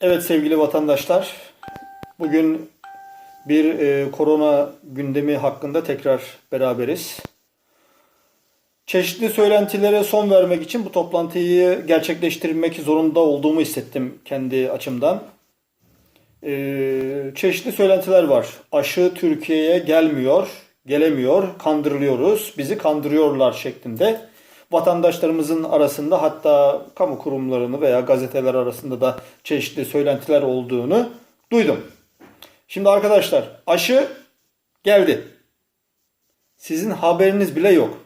Evet sevgili vatandaşlar, bugün bir e, korona gündemi hakkında tekrar beraberiz. Çeşitli söylentilere son vermek için bu toplantıyı gerçekleştirmek zorunda olduğumu hissettim kendi açımdan. E, çeşitli söylentiler var. Aşı Türkiye'ye gelmiyor, gelemiyor, kandırılıyoruz, bizi kandırıyorlar şeklinde vatandaşlarımızın arasında hatta kamu kurumlarını veya gazeteler arasında da çeşitli söylentiler olduğunu duydum. Şimdi arkadaşlar aşı geldi. Sizin haberiniz bile yok.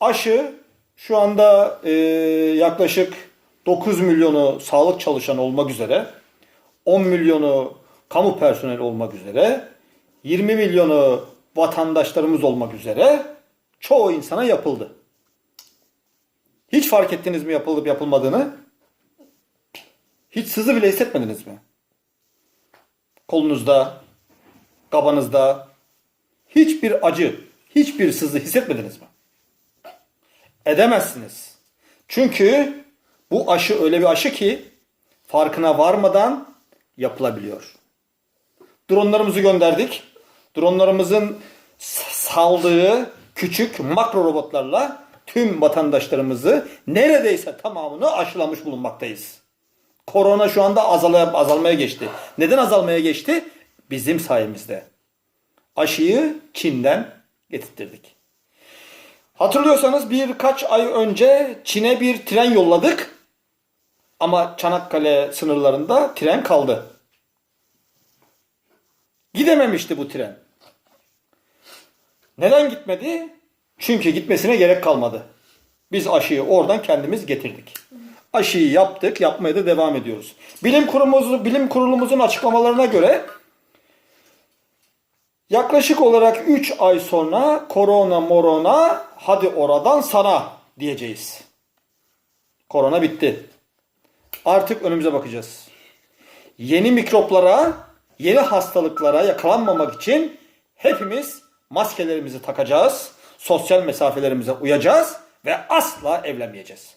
Aşı şu anda e, yaklaşık 9 milyonu sağlık çalışanı olmak üzere, 10 milyonu kamu personeli olmak üzere, 20 milyonu vatandaşlarımız olmak üzere çoğu insana yapıldı. Fark ettiniz mi yapılıp yapılmadığını? Hiç sızı bile hissetmediniz mi? Kolunuzda, kabanızda hiçbir acı, hiçbir sızı hissetmediniz mi? Edemezsiniz. Çünkü bu aşı öyle bir aşı ki farkına varmadan yapılabiliyor. Dronlarımızı gönderdik. Dronlarımızın saldığı küçük makro robotlarla tüm vatandaşlarımızı neredeyse tamamını aşılamış bulunmaktayız. Korona şu anda azalmaya, azalmaya geçti. Neden azalmaya geçti? Bizim sayemizde. Aşıyı Çin'den getirttirdik. Hatırlıyorsanız birkaç ay önce Çin'e bir tren yolladık. Ama Çanakkale sınırlarında tren kaldı. Gidememişti bu tren. Neden gitmedi? Çünkü gitmesine gerek kalmadı. Biz aşıyı oradan kendimiz getirdik. Aşıyı yaptık, yapmaya da devam ediyoruz. Bilim kurulumuz, bilim kurulumuzun açıklamalarına göre yaklaşık olarak 3 ay sonra korona morona hadi oradan sana diyeceğiz. Korona bitti. Artık önümüze bakacağız. Yeni mikroplara, yeni hastalıklara yakalanmamak için hepimiz maskelerimizi takacağız, sosyal mesafelerimize uyacağız ve asla evlenmeyeceğiz.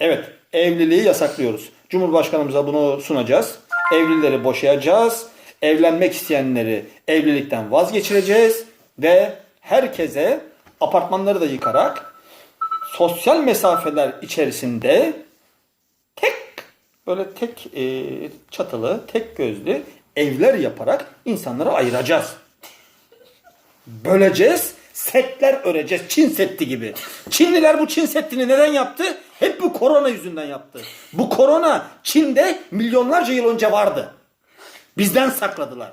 Evet, evliliği yasaklıyoruz. Cumhurbaşkanımıza bunu sunacağız. Evlileri boşayacağız. Evlenmek isteyenleri evlilikten vazgeçireceğiz ve herkese apartmanları da yıkarak sosyal mesafeler içerisinde tek böyle tek e, çatılı, tek gözlü evler yaparak insanları ayıracağız. Böleceğiz, setler öreceğiz. Çin setti gibi. Çinliler bu Çin settini neden yaptı? Hep bu korona yüzünden yaptı. Bu korona Çin'de milyonlarca yıl önce vardı. Bizden sakladılar.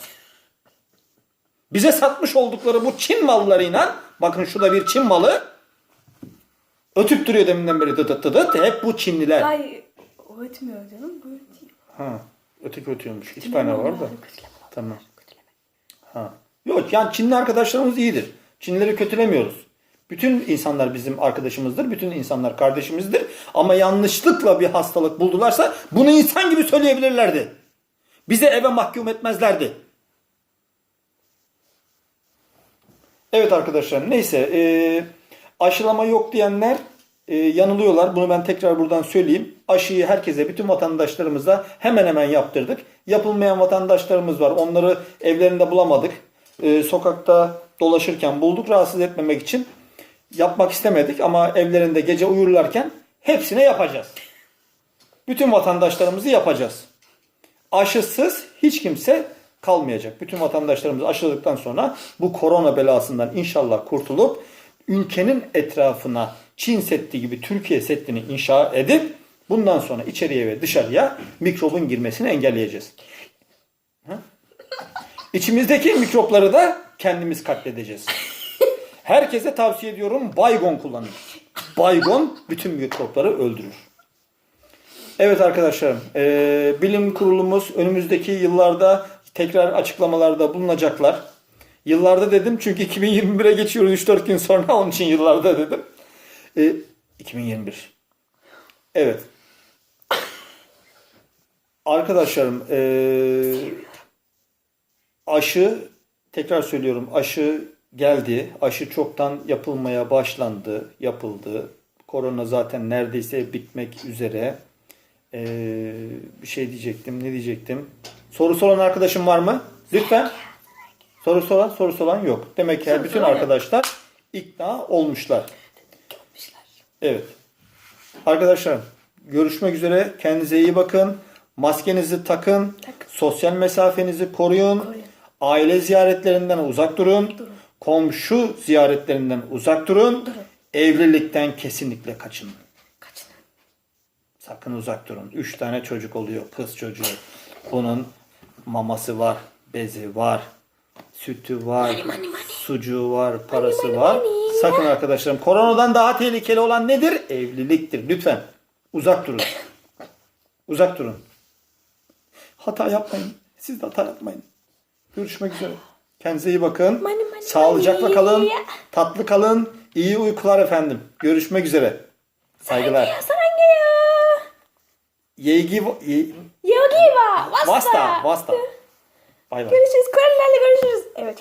Bize satmış oldukları bu Çin mallarıyla bakın şurada bir Çin malı ötüp duruyor deminden beri dıt dıt dıt. Hep bu Çinliler. Ay o etmiyor canım bu ötüyor. Ha, öteki ötüyormuş. İki tane var da. Tamam. Ha. Yok yani Çinli arkadaşlarımız iyidir. Çinlileri kötülemiyoruz. Bütün insanlar bizim arkadaşımızdır. Bütün insanlar kardeşimizdir. Ama yanlışlıkla bir hastalık buldularsa bunu insan gibi söyleyebilirlerdi. Bize eve mahkum etmezlerdi. Evet arkadaşlar neyse e, aşılama yok diyenler e, yanılıyorlar. Bunu ben tekrar buradan söyleyeyim. Aşıyı herkese, bütün vatandaşlarımıza hemen hemen yaptırdık. Yapılmayan vatandaşlarımız var. Onları evlerinde bulamadık. E, sokakta dolaşırken bulduk rahatsız etmemek için. Yapmak istemedik ama evlerinde gece uyurlarken hepsine yapacağız. Bütün vatandaşlarımızı yapacağız. Aşısız hiç kimse kalmayacak. Bütün vatandaşlarımız aşıladıktan sonra bu korona belasından inşallah kurtulup ülkenin etrafına Çin Seddi gibi Türkiye Seddi'ni inşa edip bundan sonra içeriye ve dışarıya mikrobun girmesini engelleyeceğiz. İçimizdeki mikropları da kendimiz katledeceğiz. Herkese tavsiye ediyorum baygon kullanın. Baygon bütün mikropları öldürür. Evet arkadaşlarım, e, bilim kurulumuz önümüzdeki yıllarda tekrar açıklamalarda bulunacaklar. Yıllarda dedim çünkü 2021'e geçiyoruz 3-4 gün sonra onun için yıllarda dedim. E, 2021. Evet. Arkadaşlarım, e, aşı tekrar söylüyorum aşı geldi. Aşı çoktan yapılmaya başlandı, yapıldı. Korona zaten neredeyse bitmek üzere. Ee, bir şey diyecektim. Ne diyecektim? Sorusu olan arkadaşım var mı? Lütfen. Sorusu olan, sorusu olan yok. Demek ki bütün arkadaşlar ikna olmuşlar. Evet. Arkadaşlar görüşmek üzere. Kendinize iyi bakın. Maskenizi. Takın. Sosyal mesafenizi koruyun. Koruyun. Aile ziyaretlerinden uzak durun. Durun. Komşu ziyaretlerinden uzak durun. Durun. Evlilikten kesinlikle kaçının. Kaçın. Sakın uzak durun. Üç tane çocuk oluyor. Kız çocuğu. Bunun maması var. Bezi var. Sütü var. Sucuğu var. Parası var. Sakın arkadaşlarım. Koronadan daha tehlikeli olan nedir? Evliliktir. Lütfen. Uzak durun. Uzak durun. Hata yapmayın. Siz de hata yapmayın. Görüşmek üzere. Kendinize iyi bakın. Money, money, Sağlıcakla money. kalın. Tatlı kalın. İyi uykular efendim. Görüşmek üzere. Saygılar. Sarangaya, sarangaya. Yegi... Yogi wa. Vasta. Vasta. Vasta. Bay bay. Görüşürüz. Korelerle görüşürüz. Evet.